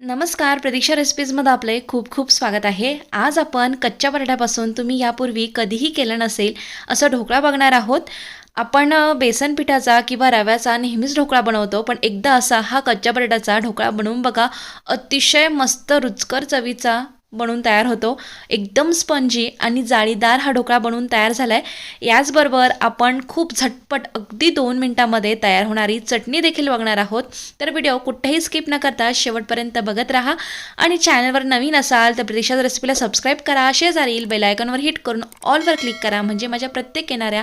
नमस्कार प्रतीक्षा रेसिपीजमध्ये आपले खूप खूप स्वागत आहे. आज आपण कच्च्या बटाट्यापासून तुम्ही यापूर्वी कधीही केलं नसेल असं ढोकळा बघणार आहोत. आपण बेसन पिठाचा किंवा रव्याचा नेहमीच ढोकळा बनवतो पण एकदा असा हा कच्च्या बटाट्याचा ढोकळा बनवून बघा. अतिशय मस्त रुचकर चवीचा बनवून तयार होतो. एकदम स्पंजी आणि जाळीदार हा ढोकळा बनवून तयार झाला आहे याचबरोबर आपण खूप झटपट अगदी दोन मिनटामध्ये तयार होणारी चटणी देखील बघणार आहोत. तर व्हिडिओ कुठेही स्किप न करता शेवटपर्यंत बघत राहा. आणि चॅनलवर नवीन असाल तर प्रतीक्षाच रेसिपीला सबस्क्राईब करा. शेजारील बेलायकॉनवर हिट करून ऑलवर क्लिक करा. म्हणजे माझ्या प्रत्येक येणाऱ्या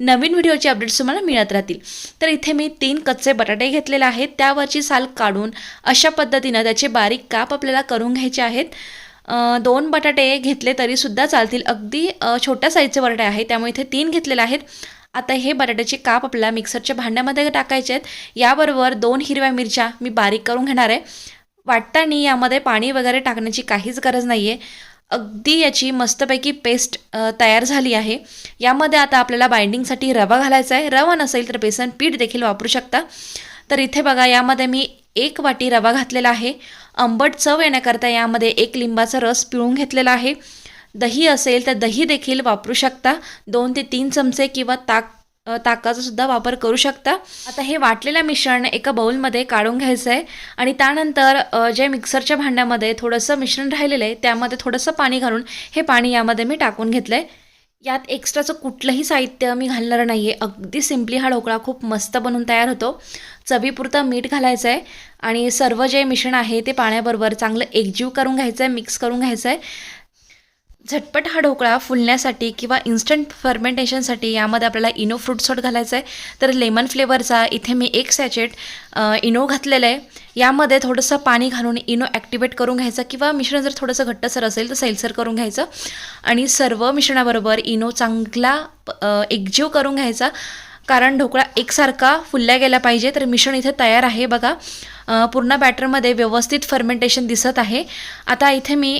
नवीन व्हिडिओचे अपडेट्स तुम्हाला मिळत राहतील. तर इथे मी तीन कच्चे बटाटे घेतलेले आहेत. त्यावरची साल काढून अशा पद्धतीनं त्याचे बारीक काप आपल्याला करून घ्यायचे आहेत. दोन बटाटे घेतले तरीसुद्धा चालतील. अगदी छोट्या साईजचे बटाटे आहेत. त्यामुळे इथे तीन घेतलेले आहेत. आता हे बटाट्याचे काप आपल्याला मिक्सरच्या भांड्यामध्ये टाकायचे आहेत. याबरोबर दोन हिरव्या मिरच्या मी बारीक करून घेणार आहे. वाटताना यामध्ये पाणी वगैरे टाकण्याची काहीच गरज नाही आहे अगदी याची मस्तपैकी पेस्ट तयार झाली आहे. यामध्ये आता आपल्याला बाइंडिंगसाठी रवा घालायचा आहे. रवा नसेल तर बेसन पीठ देखील वापरू शकता. तर इथे बघा यामध्ये मी एक वाटी रवा घातलेला आहे. आंबट चव येण्याकरता यामध्ये एक लिंबाचा रस पिळून घेतलेला आहे. दही असेल तर दही देखील वापरू शकता. दोन ते तीन चमचे किंवा ताक ताकाचा सुद्धा वापर करू शकता. आता हे वाटलेलं मिश्रण एका बाउलमध्ये काढून घ्यायचं आहे. आणि त्यानंतर जे मिक्सरच्या भांड्यामध्ये थोडंसं मिश्रण राहिलेलं आहे त्यामध्ये थोडंसं पाणी घालून हे पाणी यामध्ये मी टाकून घेतलं आहे यात एक्स्ट्राचं कुठलंही साहित्य मी घालणार नाही आहे अगदी सिम्पली हा ढोकळा खूप मस्त बनून तयार होतो. चवीपुरतं मीठ घालायचं आहे आणि सर्व जे मिश्रण आहे ते पाण्याबरोबर चांगलं एकजीव करून घ्यायचं आहे मिक्स करून घ्यायचं आहे झटपट हा ढोकळा फुलण्यासाठी किंवा इन्स्टंट फर्मेंटेशनसाठी यामध्ये आपल्याला इनो फ्रूट सॉल्ट घालायचं आहे तर लेमन फ्लेवरचा इथे मी एक सॅचेट इनो घातलेलं आहे यामध्ये थोडंसं पाणी घालून इनो ॲक्टिवेट करून घ्यायचं किंवा मिश्रण जर थोडंसं घट्टसर असेल तर सैलसर करून घ्यायचं. आणि सर्व मिश्रणाबरोबर इनो चांगला एकजीव करून घ्यायचा. कारण ढोकळा एकसारखा फुलल्या गेला पाहिजे तर मिश्रण इथे तयार आहे बघा. पूर्ण बॅटरमध्ये व्यवस्थित फर्मेंटेशन दिसत आहे. आता इथे मी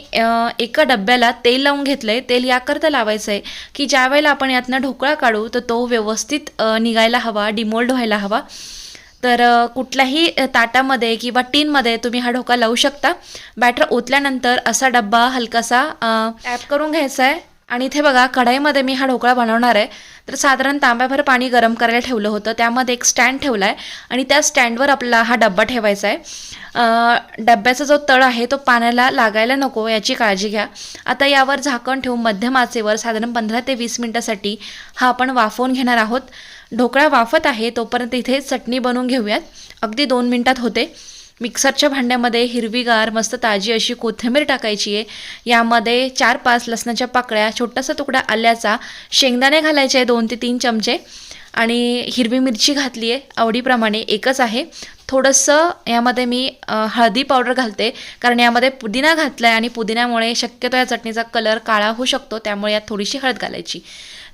एका डब्याला तेल लावून घेतलं आहे तेल याकरता लावायचं आहे की ज्यावेळेला आपण यातनं ढोकळा काढू तर तो व्यवस्थित निघायला हवा डिमोल्ड व्हायला हवा. तर कुठल्याही ताटामध्ये किंवा टीनमध्ये तुम्ही हा ढोका लावू शकता. बॅटर ओतल्यानंतर असा डब्बा हलकासा टॅप करून घ्यायचा आहे आणि इथे बघा कढाईमध्ये मी हा ढोकळा बनवणार आहे. तर साधारण तांब्याभर पाणी गरम करायला ठेवलं होतं. त्यामध्ये एक स्टँड ठेवला आहे आणि त्या स्टँडवर आपला हा डब्बा ठेवायचा आहे. डब्याचा जो तळ आहे तो पाण्याला लागायला नको याची काळजी घ्या. आता यावर झाकण ठेवून मध्यम आचेवर साधारण पंधरा ते वीस मिनटासाठी हा आपण वाफवून घेणार आहोत. ढोकळा वाफत आहे तोपर्यंत इथे चटणी बनवून घेऊयात. अगदी दोन मिनटात होते. मिक्सरच्या भांड्यामध्ये हिरवीगार मस्त ताजी अशी कोथिंबीर टाकायची आहे. यामध्ये चार पाच लसणाच्या पाकळ्या छोटासा तुकडा आल्याचा शेंगदाणे घालायचे आहे दोन ते तीन चमचे. आणि हिरवी मिरची घातली आहे आवडीप्रमाणे एकच आहे. थोडंसं यामध्ये मी हळदी पावडर घालते कारण यामध्ये पुदिना घातला आहे आणि पुदिन्यामुळे शक्यतो या चटणीचा कलर काळा होऊ शकतो त्यामुळे यात थोडीशी हळद घालायची.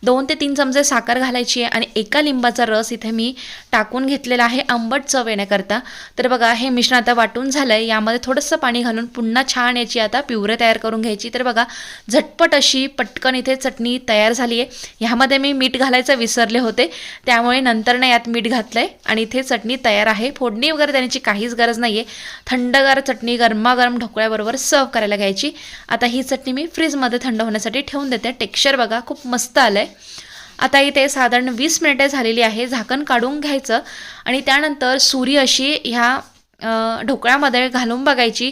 दोन ते तीन चमचे साखर घालायची आहे आणि एका लिंबाचा रस इथे मी टाकून घेतलेला आहे आंबट चव येण्याकरता. तर बघा हे मिश्रण आता वाटून झालं आहे यामध्ये थोडंसं पाणी घालून पुन्हा छान याची आता पिवरे तयार करून घ्यायची. तर बघा झटपट अशी पटकन इथे चटणी तयार झाली आहे. ह्यामध्ये मी मीठ घालायचं विसरले होते. त्यामुळे नंतर ना यात मीठ घातलं आहे आणि इथे चटणी तयार आहे. फोडणी वगैरे देण्याची काहीच गरज नाही आहे थंडगार चटणी गरमागरम ढोकळ्याबरोबर सर्व करायला घ्यायची. आता ही चटणी मी फ्रीजमध्ये थंड होण्यासाठी ठेवून देते. टेक्स्चर बघा खूप मस्त आलं आहे आता इथे साधारण वीस मिनिटे झालेली आहे. झाकण काढून घ्यायचं आणि त्यानंतर सुरी अशी ह्या ढोकळ्यामध्ये घालून बघायची.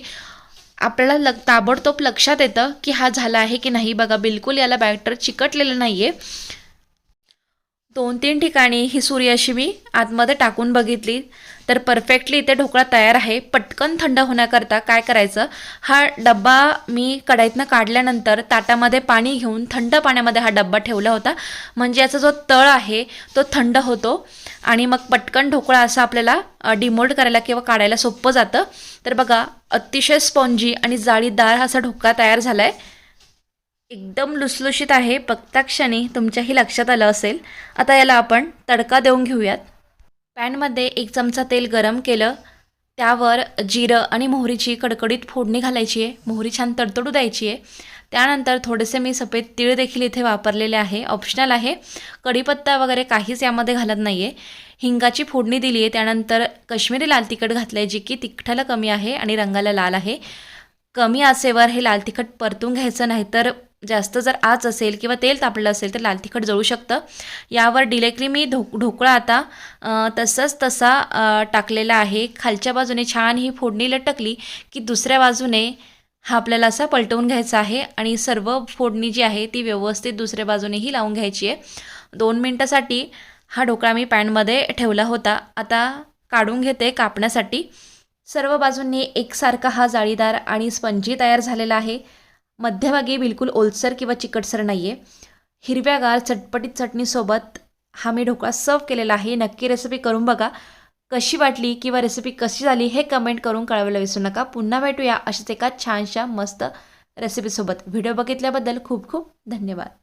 आपल्याला लग ताबडतोब लक्षात येतं की हा झाला आहे की नाही. बघा बिलकुल याला बॅटर चिकटलेलं नाही आहे दोन तीन ठिकाणी ही सूर्याशी अशी मी आतमध्ये टाकून बघितली. तर परफेक्टली इथे ढोकळा तयार आहे. पटकन थंड होण्याकरता काय करायचं? हा डब्बा मी कढाईतनं काढल्यानंतर ताटामध्ये पाणी घेऊन थंड पाण्यामध्ये हा डब्बा ठेवला होता. म्हणजे याचा जो तळ आहे तो थंड होतो आणि मग पटकन ढोकळा असा आपल्याला डिमोल्ड करायला किंवा काढायला सोपं जातं. तर बघा अतिशय स्पॉन्जी आणि जाळीदार असा ढोकळा तयार झाला आहे एकदम लुसलुशीत आहे. बघता क्षणी तुमच्याही लक्षात आलं असेल. आता याला आपण तडका देऊन घेऊयात. पॅनमध्ये एक चमचा तेल गरम केलं. त्यावर जिरं आणि मोहरीची कडकडीत फोडणी घालायची आहे मोहरी छान तडतडू द्यायची आहे त्यानंतर थोडेसे मी सफेद तीळ देखील इथे वापरलेले आहे. ऑप्शनल आहे. कढीपत्ता वगैरे काहीच यामध्ये घालत नाही आहे हिंगाची फोडणी दिली आहे त्यानंतर कश्मीरी लाल तिखट घातलं आहे जे की तिखटाला कमी आहे आणि रंगाला लाल आहे. कमी आसेवर हे लाल तिखट परतून घ्यायचं नाही तर जास्त जर आच असेल किंवा तेल तापलं असेल तर लाल तिखट जळू शकतं. यावर डिरेक्टली मी ढो ढोकळा आता तसंच तसा टाकलेला आहे. खालच्या बाजूने छान ही फोडणी लटकली की दुसऱ्या बाजूने हा आपल्याला असा पलटवून घ्यायचा आहे आणि सर्व फोडणी जी आहे ती व्यवस्थित दुसऱ्या बाजूनेही लावून घ्यायची आहे. दोन मिनटासाठी हा ढोकळा मी पॅनमध्ये ठेवला होता. आता काढून घेते कापण्यासाठी. सर्व बाजूंनी एकसारखा हा जाळीदार आणि स्पंजी तयार झालेला आहे. मध्यभागी बिलकुल ओलसर किंवा चिकटसर नाही आहे हिरव्यागार चटपटीत चटणीसोबत हा मी ढोकळा सर्व केलेला आहे. नक्की रेसिपी करून बघा. कशी वाटली किंवा रेसिपी कशी झाली हे कमेंट करून कळवायला विसरू नका. पुन्हा भेटूया अशाच एका छानशा मस्त रेसिपीसोबत व्हिडिओ बघितल्याबद्दल खूप खूप धन्यवाद.